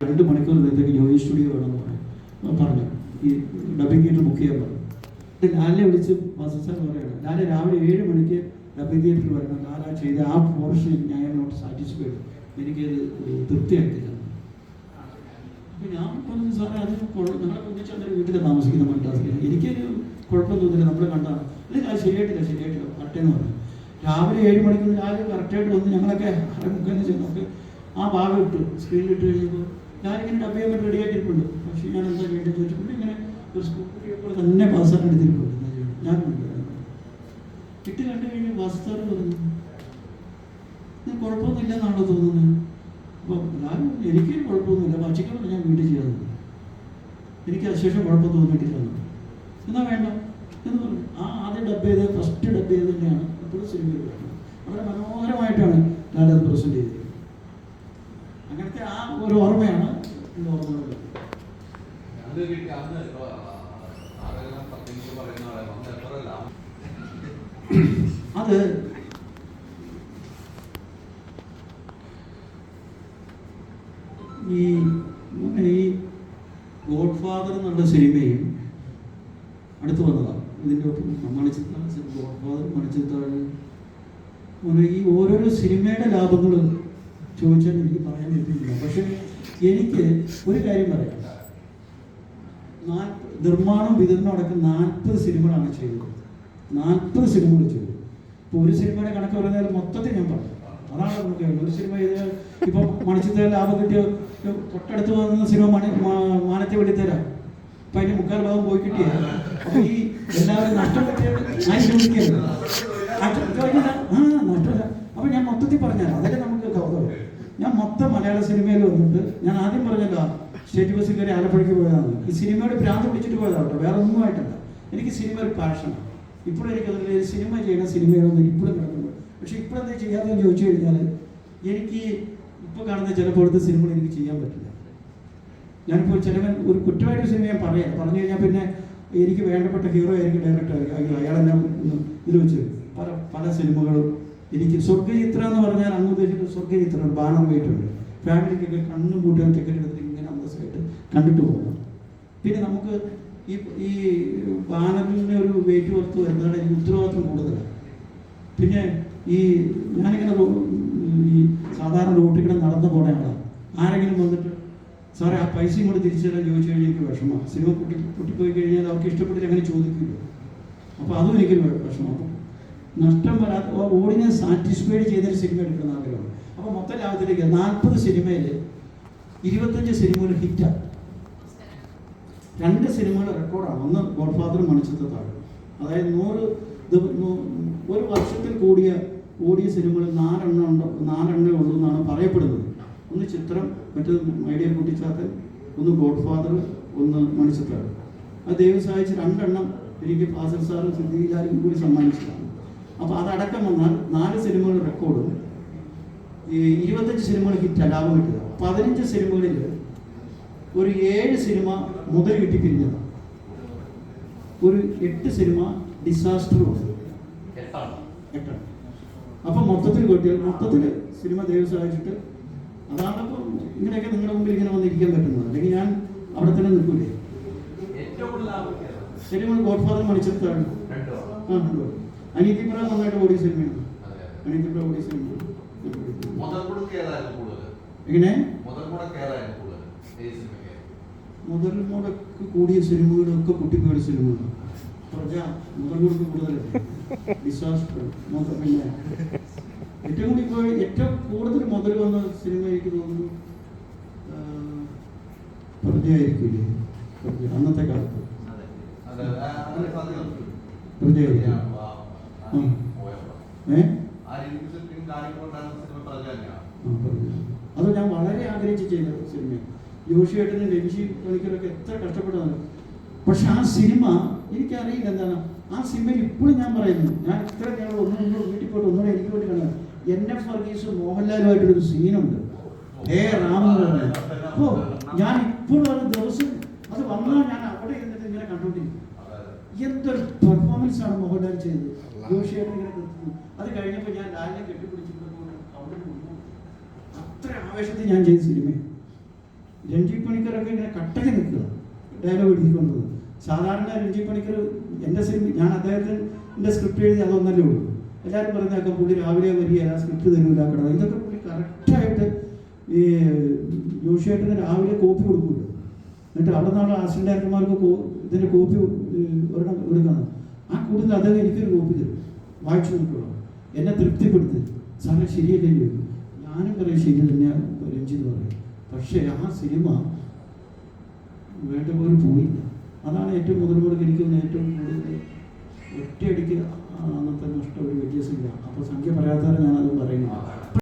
രണ്ട് മണിക്കൂർ നേരത്തേക്ക് ജോയി സ്റ്റുഡിയോ വേണമെന്ന് പറഞ്ഞു. പറഞ്ഞു ഈ ഡബിങ് തിയേറ്റർ ബുക്ക് ചെയ്യാൻ പറഞ്ഞു. ലാലിനെ വിളിച്ച് വാസസ്ഥാൻ പറയുകയാണ് ലാലെ രാവിലെ ഏഴ് മണിക്ക് ഡബിങ് തിയേറ്ററിൽ വരണം. ലാല ചെയ്ത ആ പോർഷൻ ഞാൻ നോട്ട് സാറ്റിസ്ഫൈഡ് എനിക്കത് തൃപ്തിയായിട്ടില്ല. അപ്പം ഞാൻ പറഞ്ഞു സാറേ അത് ഞങ്ങളെ ഒന്നിച്ച് അങ്ങനെ വീട്ടിൽ താമസിക്കുന്ന മദ്രാസിൽ. എനിക്കൊരു കുഴപ്പം തോന്നില്ല നമ്മൾ കണ്ടാണ്. അല്ലെങ്കിൽ അത് ശരിയായിട്ടില്ല ശരിയായിട്ടില്ല കറക്റ്റെന്ന് പറഞ്ഞു. രാവിലെ ഏഴ് മണിക്ക് രാവിലെ കറക്റ്റായിട്ട് വന്ന് ഞങ്ങളൊക്കെ അരമുക്കെന്ന് ചെന്നൊക്കെ ആ ഭാഗം ഇട്ടു. സ്ക്രീനിൽ ഇട്ട് കഴിഞ്ഞപ്പോൾ ഞാനിങ്ങനെ ഡബ് ചെയ്യാൻ വേണ്ടി റെഡി ആക്കിയിട്ടുണ്ട്. പക്ഷേ ഞാൻ എന്താ ചെയ്യേണ്ടത് ചോദിച്ചപ്പോൾ ഇങ്ങനെ ഒരു സ്കൂൾ കുട്ടിയെ തന്നെ പാസ്സാൻ എടുത്തിരിപ്പുണ്ട് എന്താ ചെയ്യണം? ഞാൻ ഇട്ട് കണ്ടു കഴിഞ്ഞാൽ വാസ്താർ പറഞ്ഞു ഇത് കുഴപ്പമൊന്നുമില്ലെന്നാണോ തോന്നുന്നത്. അപ്പോൾ ഞാൻ എനിക്ക് കുഴപ്പമൊന്നുമില്ല. പച്ചക്കറി ഞാൻ വീട്ടിൽ ചെയ്യാതെ എനിക്ക് അതിനുശേഷം കുഴപ്പം തോന്നിയിട്ടില്ല. എന്നാ വേണ്ട എന്ന് പറഞ്ഞു. ആ ആദ്യം ഡബ് ചെയ്ത് ഫസ്റ്റ് ഡബ് ചെയ്ത് തന്നെയാണ്. ഇപ്പോഴും സിനിമയിൽ വളരെ മനോഹരമായിട്ടാണ് അത് പ്രസന്റ് ചെയ്തിരിക്കുന്നത് ആ ഒരു ഓർമ്മയാണ് ഇന്ന് ഓർമ്മയുള്ളത് അത് ഈ ഈ ഗോഡ് ഫാദർ എന്നുള്ള സിനിമയും അടുത്ത് വന്നതാണ്. ഇതിന്റെ ഒപ്പം ഗോഡ് ഫാദർ അങ്ങനെ ഈ ഓരോരോ സിനിമയുടെ ലാഭങ്ങൾ ചോദിച്ചാൽ എനിക്ക് പറയാൻ പറ്റില്ല. പക്ഷെ എനിക്ക് ഒരു കാര്യം പറയാം. നിർമ്മാണം വിതരണം അടക്കം നാൽപ്പത് സിനിമകളാണ് ചെയ്തത്. നാൽപ്പത് സിനിമകൾ ചെയ്തു. ഇപ്പോൾ ഒരു സിനിമയുടെ കണക്ക് പറഞ്ഞാൽ മൊത്തത്തിൽ ഞാൻ പറഞ്ഞു. അതാണ് നമുക്ക് ഒരു സിനിമ ചെയ്താൽ ഇപ്പം മണിച്ചിത്ര ലാഭം കിട്ടിയ തൊട്ടടുത്ത് വന്ന സിനിമ മണി മാനത്തെ വെടിത്തരാം അപ്പം അതിന്റെ മുക്കാൽ ഭാഗം പോയി കിട്ടിയ. അപ്പം ഈ എല്ലാവരും നഷ്ടം ഞാൻ ആ ഞാൻ മൊത്തത്തിൽ പറഞ്ഞാൽ അതല്ലേ നമുക്ക് മൊത്തം മലയാള സിനിമയിൽ വന്നിട്ട് ഞാൻ ആദ്യം പറഞ്ഞല്ലോ സ്റ്റേറ്റ് ബസ്സിൽ കയറി ആലപ്പുഴയ്ക്ക് പോയതാണ്. ഈ സിനിമയുടെ ഭ്രാന്ത് പിടിച്ചിട്ട് പോയതാണ് കേട്ടോ വേറെ ഒന്നും ആയിട്ടല്ല. എനിക്ക് സിനിമ ഒരു പാഷനാണ് ഇപ്പോഴും എനിക്ക് അതിൽ സിനിമ ചെയ്യണ സിനിമയാണെന്ന് ഇപ്പോഴും കിടക്കുന്നത് പക്ഷെ ഇപ്പോഴെന്താ ചെയ്യാത്തതെന്ന് ചോദിച്ചു കഴിഞ്ഞാൽ എനിക്ക് ഇപ്പോൾ കാണുന്ന ചിലപ്പോഴത്തെ സിനിമകൾ എനിക്ക് ചെയ്യാൻ പറ്റില്ല. ഞാനിപ്പോൾ ചിലവൻ ഒരു കുറ്റമായിട്ട് സിനിമ ഞാൻ പറയാം. പറഞ്ഞു കഴിഞ്ഞാൽ പിന്നെ എനിക്ക് വേണ്ടപ്പെട്ട ഹീറോ ആയിരിക്കും ഡയറക്ടർ ആയിരിക്കും. അയാളെന്നെ ഇതിൽ വെച്ച് പല പല സിനിമകളും എനിക്ക് സ്വർഗചിത്ര എന്ന് പറഞ്ഞാൽ അങ്ങ് ഉദ്ദേശിക്കുന്ന സ്വർഗചിത്രം വെയിറ്റ് ഉണ്ട് ഫാമിലിക്കൊക്കെ കണ്ണും കൂട്ടിയും ടിക്കറ്റ് ഇങ്ങനെ അന്തസ്സായിട്ട് കണ്ടിട്ട് പോകണം. പിന്നെ നമുക്ക് ഈ ഈ ബാനറിന് ഒരു വെയിറ്റ് വർത്ത് വരുന്നതാണ് എനിക്ക് ഉത്തരവാദിത്വം കൂടുതലാണ്. പിന്നെ ഈ ഞാനിങ്ങനെ ഈ സാധാരണ റോട്ടിൽ കൂടെ നടന്നു പോണ ആരെങ്കിലും വന്നിട്ട് സാറേ ആ പൈസയും കൂടെ തിരിച്ചു തരാൻ ചോദിച്ചു കഴിഞ്ഞാൽ എനിക്ക് വിഷമമാണ് സിനിമ പൊട്ടി പൊട്ടിപ്പോയി കഴിഞ്ഞാൽ അവർക്ക് ഇഷ്ടപ്പെട്ടില്ല അങ്ങനെ ചോദിക്കില്ല. അപ്പോൾ അതും എനിക്കൊരു വിഷമം. അപ്പം നഷ്ടം വരാത്ത ഓടിനെ സാറ്റിസ്ഫൈഡ് ചെയ്തൊരു സിനിമ എടുക്കണം ആഗ്രഹമാണ് അപ്പോൾ മൊത്തം ലാഭത്തിലേക്ക് നാൽപ്പത് സിനിമയിൽ ഇരുപത്തഞ്ച് സിനിമകൾ ഹിറ്റാണ് രണ്ട് സിനിമകൾ റെക്കോർഡാണ്. ഒന്ന് ഗോഡ് ഫാദർ മണിച്ചത്താണ് അതായത് നൂറ് ഒരു വർഷത്തിൽ കൂടിയ ഓടിയ സിനിമകൾ നാലെണ്ണം ഉണ്ടോ? നാലെണ്ണേ ഉള്ളൂ എന്നാണ് പറയപ്പെടുന്നത്. ഒന്ന് ചിത്രം മറ്റേത് മൈഡിയ കുട്ടിച്ചാത്തൻ ഒന്ന് ഗോഡ് ഫാദർ ഒന്ന് മണിച്ചിത്രം. അത് ദൈവം സഹായിച്ച് രണ്ടെണ്ണം എനിക്ക് ഫാസൽ സാറും സിദ്ധിയിലാരും കൂടി സമ്മാനിച്ചതാണ് അപ്പോൾ അതടക്കം വന്നാൽ നാല് സിനിമകൾ റെക്കോർഡും ഇരുപത്തഞ്ച് സിനിമകൾ ഹിറ്റ് ലാഭം കിട്ടുക പതിനഞ്ച് സിനിമകളിൽ ഒരു ഏഴ് സിനിമ മുതൽ കിട്ടി പിരിഞ്ഞത് ഒരു എട്ട് സിനിമ ഡിസാസ്റ്റർ എട്ടാണ്. അപ്പം മൊത്തത്തിൽ കിട്ടിയാൽ മൊത്തത്തിൽ സിനിമ ദൈവം സഹായിച്ചിട്ട് അതാണ് അപ്പം ഇങ്ങനെയൊക്കെ നിങ്ങളുടെ മുമ്പിൽ ഇങ്ങനെ വന്നിരിക്കാൻ പറ്റുന്നത്. അല്ലെങ്കിൽ ഞാൻ അവിടെ തന്നെ നിൽക്കൂലേ? സിനിമ ഗോഡ് ഫാദർ മണിച്ചെടുത്താണ്? ആ അനീതിപ്ര നന്നായിട്ട് ഓടിയ സിനിമയാണ്. അനീതിപ്ര ഓടിയ സിനിമയാണ്. എങ്ങനെ? മുതൽ മുടക്ക് കൂടിയ സിനിമകളൊക്കെ കുട്ടിപ്പോയ സിനിമകളാണ്. പ്രജ മുതൽ മുടക്ക് കൂടുതലല്ലേ ഡിസാസ്റ്റർ പിന്നെ ഏറ്റവും കൂടി ഇപ്പോൾ ഏറ്റവും കൂടുതൽ മുതൽ വന്ന സിനിമ എനിക്ക് തോന്നുന്നു പ്രജയായിരിക്കില്ലേ? പ്രജ അന്നത്തെ കാലത്ത്. പ്രജയായിരിക്കും ആ, അത് ഞാൻ വളരെ ആഗ്രഹിച്ച് ചെയ്ത സിനിമയാണ് ജോഷിയേട്ടനും രഞ്ജി പണിക്കരൊക്കെ എത്ര കഷ്ടപ്പെട്ടതാണ് പക്ഷെ ആ സിനിമ എനിക്കറിയില്ല എന്താണ്. ആ സിനിമയിൽ ഇപ്പോഴും ഞാൻ പറയുന്നു. ഞാൻ ഇത്ര ഞങ്ങൾ ഒന്നും ഒന്നും വീട്ടിൽ പോയിട്ട് ഒന്നുകൂടെ എനിക്ക് വേണ്ടി കാണുക എൻ എഫ് വർഗീസ് മോഹൻലാലുമായിട്ടൊരു സീനുണ്ട്. ഹേ റാമ അപ്പോ പറഞ്ഞത് ഞാൻ ഇപ്പോഴും അത് ദിവസം അത് വന്നാൽ ഞാൻ അവിടെ ഇരുന്നിട്ട് ഇങ്ങനെ കണ്ടുകൊണ്ടിരിക്കും എന്തൊരു പെർഫോമൻസ് ആണ് മോഹൻലാൽ ചെയ്തത്. ജോഷിയാണ് ഇങ്ങനെ നിർത്തുന്നു. അത് കഴിഞ്ഞപ്പോൾ ഞാൻ ലാലിനെ കെട്ടിപ്പിടിച്ചിട്ട് അവിടെ നിന്നു. അത്ര ആവേശത്തിൽ ഞാൻ ചെയ്ത സിനിമ രഞ്ജി പണിക്കറൊക്കെ ഇങ്ങനെ കട്ടയ്ക്ക് നിൽക്കുക. ഡയലോഗ് എഴുതിക്കൊണ്ടത് സാധാരണ രഞ്ജി പണിക്കർ എന്റെ സിനിമ ഞാൻ അദ്ദേഹത്തിന്റെ സ്ക്രിപ്റ്റ് എഴുതി അതൊന്നല്ലേ ഉള്ളൂ. എല്ലാവരും പറഞ്ഞേക്കാം പുള്ളി രാവിലെ വരികയില്ല സ്ക്രിപ്റ്റ് തരൂല കട ഇതൊക്കെ പുള്ളി കറക്റ്റായിട്ട് ഈ ജോഷിയായിട്ട് രാവിലെ കോപ്പി കൊടുക്കുമല്ലോ എന്നിട്ട് അവിടെ നിന്നുള്ള അസിസ്റ്റന്റ് ഡയറക്ടർമാർക്ക് ഇതിന്റെ കോപ്പി ഒരെണ്ണം കൊടുക്കണം ആ കൂടുതൽ അദ്ദേഹം എനിക്കൊരു കോപ്പി തരും. വായിച്ചു നോക്കുള്ളൂ എന്നെ തൃപ്തിപ്പെടുത്തി. സാറിന് ശരിയല്ലേ ചോദിക്കും ഞാനും പറയും ശരി തന്നെയാണ് രഞ്ജിത്ത് പറയും. പക്ഷേ ആ സിനിമ വേണ്ട പോലെ പോയില്ല. അതാണ് ഏറ്റവും മുതൽ മുതൽ എനിക്ക് ഏറ്റവും കൂടുതൽ ഒറ്റയടിക്ക് അന്നത്തെ നഷ്ടം ഒരു വലിയ സിനിമ അപ്പോൾ സംഖ്യ പറയാത്തവരെ ഞാനത് പറയുന്നു. ആ,